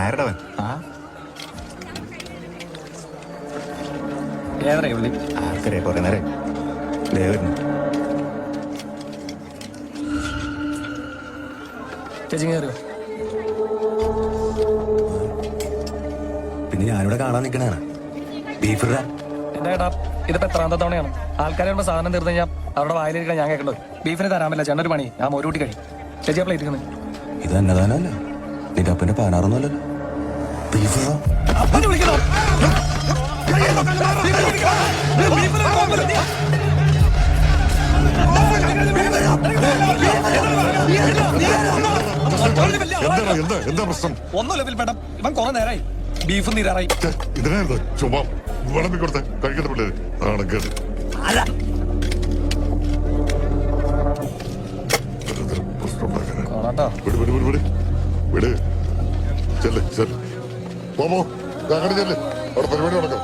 ആരടവൻ ആർക്കറിയ കുറെ നേരം. ദേവരുന്നു ചേച്ചി കയറിയോ പിന്നെ ഞാനിവിടെ കാണാൻ നിൽക്കണാണ് ബീഫ് എന്റെ ഏട്ടാ? ഇതിപ്പോ എത്രാമത്തെ തവണയാണ്. ആൾക്കാരെ വരുമ്പോ സാധനം തീർന്നു കഴിഞ്ഞാൽ അവരുടെ വായിലിരിക്കണം ഞാൻ കേൾക്കണ്ടോ ബീഫിന് തരാൻ പറ്റില്ല ചേട്ടൻ പണി. ഞാൻ മോരൂട്ടി കൂട്ടി കഴിയും. ചേച്ചി അപ്പോൾ ഇരിക്കുന്നത് ഇത് അന്നദാനല്ലേ നിന്റെ അപ്പന്റെ പതിനാറൊന്നുമല്ലല്ലോ എന്താ എന്താ എന്താ പ്രശ്നം? ഒന്നുമില്ല വിൽപ്പേട്ട ഇവൻ കുറെ നേരായി. ബീഫ് നീരാറായി. ഇതിനായിരുന്നു? ചുമ്മാ വിളമ്പി കൊടുത്ത. കഴിക്കുന്ന പിള്ളേര്. കേട്ട് വെറുതെ പ്രശ്നം. കൊള്ളാട്ടോ വിട് വിട് വിട് വിട്. വിട്. ചെല്ല് ചെല്ല്. പോമോ അങ്ങോട്ട് ചെല്ല്. അവിടെ പരിപാടി നടക്കാം.